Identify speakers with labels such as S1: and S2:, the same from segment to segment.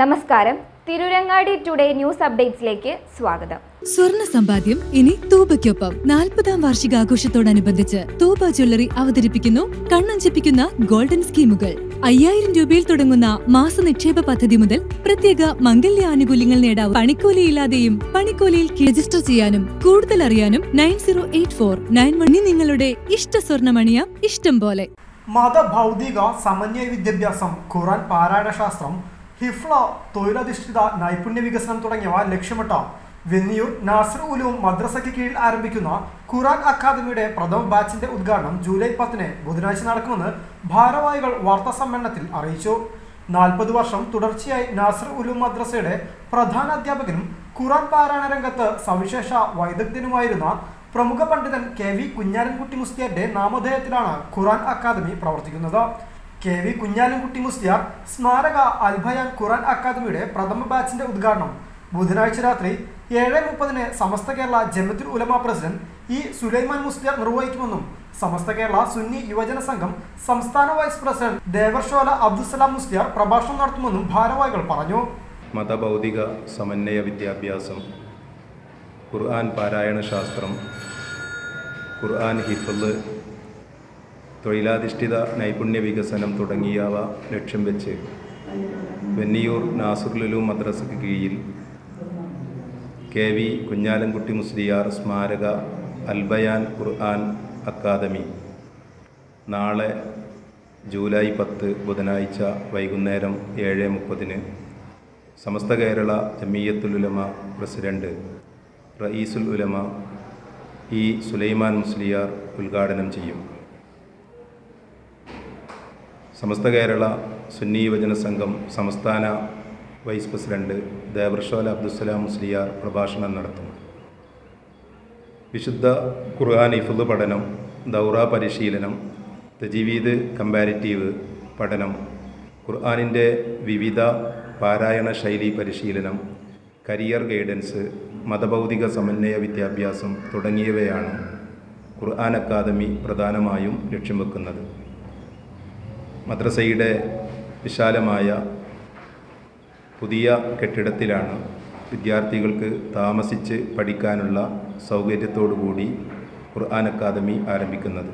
S1: നമസ്കാരം. Tirurangadi today news അപ്ഡേറ്റ്സിലേക്ക് സ്വാഗതം.
S2: സ്വർണ സമ്പാദ്യം ഇനി തൂബയ്ക്കൊപ്പം. നാൽപ്പതാം വാർഷികാഘോഷത്തോടനുബന്ധിച്ച് തൂബ ജ്വല്ലറി അവതരിപ്പിക്കുന്നു കണ്ണഞ്ചിപ്പിക്കുന്ന ഗോൾഡൻ സ്കീമുകൾ. അയ്യായിരം രൂപയിൽ തുടങ്ങുന്ന മാസ നിക്ഷേപ പദ്ധതി മുതൽ പ്രത്യേക മംഗല്യ ആനുകൂല്യങ്ങൾ നേടാൻ പണിക്കൂലിയില്ലാതെയും പണിക്കൂലിയിൽ രജിസ്റ്റർ ചെയ്യാനും കൂടുതൽ അറിയാനും nine zero eight four nine one നിങ്ങളുടെ ഇഷ്ട സ്വർണമണിയ ഇഷ്ടം പോലെ.
S3: മതഭൗതിക സമന്വയ വിദ്യാഭ്യാസം ഖുറാൻ പാരായണശാസ്ത്രം ഹിഫ്ള തൊഴിലധിഷ്ഠിത നൈപുണ്യ വികസനം തുടങ്ങിയവ ലക്ഷ്യമിട്ട വെന്നിയൂർ നാസർ ഉലൂം മദ്രസയ്ക്ക് കീഴിൽ ആരംഭിക്കുന്ന ഖുറാൻ അക്കാദമിയുടെ പ്രഥമ ബാച്ചിന്റെ ഉദ്ഘാടനം ജൂലൈ പത്തിന് ബുധനാഴ്ച നടക്കുമെന്ന് ഭാരവാഹികൾ വാർത്താ സമ്മേളനത്തിൽ അറിയിച്ചു. നാൽപ്പത് വർഷം തുടർച്ചയായി നാസർ ഉലൂം മദ്രസയുടെ പ്രധാന അധ്യാപകനും ഖുറാൻ പാരായണ രംഗത്ത് സവിശേഷ വൈദഗ്ധ്യനുമായിരുന്ന പ്രമുഖ പണ്ഡിതൻ കെ വി കുഞ്ഞാരൻകുട്ടി മുസ്തിയാരുടെ നാമധേയത്തിലാണ് ഖുറാൻ അക്കാദമി പ്രവർത്തിക്കുന്നത്. കെ വി കുഞ്ഞാലൻകുട്ടി മുസ്തിയാർ സ്മാരക അൽഭയാൻ ഖുറാൻ അക്കാദമിയുടെ പ്രഥമ ബാച്ചിന്റെ ഉദ്ഘാടനം. ബുധനാഴ്ച രാത്രി ഏഴ് മുപ്പതിന് സമസ്ത കേരള ജമത്തുൽ ഉലമ പ്രസിഡന്റ് ഇ സുലൈമാൻ മുസ്ലിയാർ നിർവഹിക്കുമെന്നും സമസ്ത കേരള സുന്നി യുവജന സംഘം സംസ്ഥാന വൈസ് പ്രസിഡന്റ് ദേവർഷോല അബ്ദുസലാം മുസ്ലിയാർ പ്രഭാഷണം നടത്തുമെന്നും ഭാരവാഹികൾ പറഞ്ഞു.
S4: മതഭൗതിക സമന്വയ വിദ്യാഭ്യാസം ഖുർആൻ പാരായണ ശാസ്ത്രം ഖുർആൻ ഹിഫ്ള് തൊഴിലാധിഷ്ഠിത നൈപുണ്യ വികസനം തുടങ്ങിയവ ലക്ഷ്യം വെച്ച് വെന്നിയൂർ നാസുർലുലു മദ്രസയ്ക്ക് കീഴിൽ കെ വി കുഞ്ഞാലൻകുട്ടി മുസ്ലിയാർ സ്മാരക അൽബയാൻ ഖുർആൻ അക്കാദമി. നാളെ ജൂലൈ പത്ത് ബുധനാഴ്ച വൈകുന്നേരം ഏഴ് മുപ്പതിന് സമസ്ത കേരള ജമീയത്തുൽ ഉലമ പ്രസിഡന്റ് റയീസുൽ ഉലമ ഇ സുലൈമാൻ മുസ്ലിയാർ ഉദ്ഘാടനം ചെയ്യും. സമസ്ത കേരള സുന്നി യുവജന സംഘം സംസ്ഥാന വൈസ് പ്രസിഡന്റ് ദേവർഷോല അബ്ദുസ്സലാം മുസ്ലിയാർ പ്രഭാഷണം നടത്തും വിശുദ്ധ ഖുർആൻ ഇഫുദ് പഠനം ദൗറ പരിശീലനം തജീവീദ് കമ്പാരിറ്റീവ് പഠനം ഖുർആാനിന്റെ വിവിധ പാരായണ ശൈലി പരിശീലനം കരിയർ ഗൈഡൻസ് മതഭൗതിക സമന്വയ വിദ്യാഭ്യാസം തുടങ്ങിയവയാണ് ഖുർആൻ അക്കാദമി പ്രധാനമായും ലക്ഷ്യം വെക്കുന്നത്. മദ്രസയുടെ വിശാലമായ പുതിയ കെട്ടിടത്തിലാണ് വിദ്യാർത്ഥികൾക്ക് താമസിച്ച് പഠിക്കാനുള്ള സൗകര്യത്തോടുകൂടി ഖുർആൻ അക്കാദമി ആരംഭിക്കുന്നത്.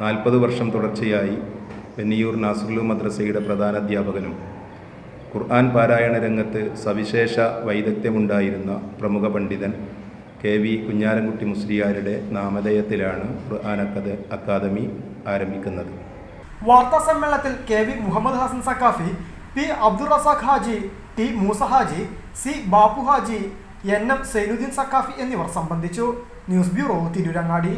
S4: നാൽപ്പത് വർഷം തുടർച്ചയായി വെന്നിയൂർ നാസുർലു മദ്രസയുടെ പ്രധാന അധ്യാപകനും ഖുർആൻ പാരായണ രംഗത്ത് സവിശേഷ വൈദഗ്ധ്യമുണ്ടായിരുന്ന പ്രമുഖ പണ്ഡിതൻ കെ വി കുഞ്ഞാലൻകുട്ടി മുസ്ലിയാരുടെ നാമധേയത്തിലാണ് ഖുർആൻ അക്കാദ അക്കാദമി ആരംഭിക്കുന്നത്.
S3: വാർത്താ സമ്മേളനത്തിൽ K V Muhammad Hasan Saqafi P Abdul Razak Haji T Moosa Haji C Bappu Haji N M Sainudheen Saqafi എന്നിവർ സംബന്ധിച്ചു. News bureau Tirurangadi.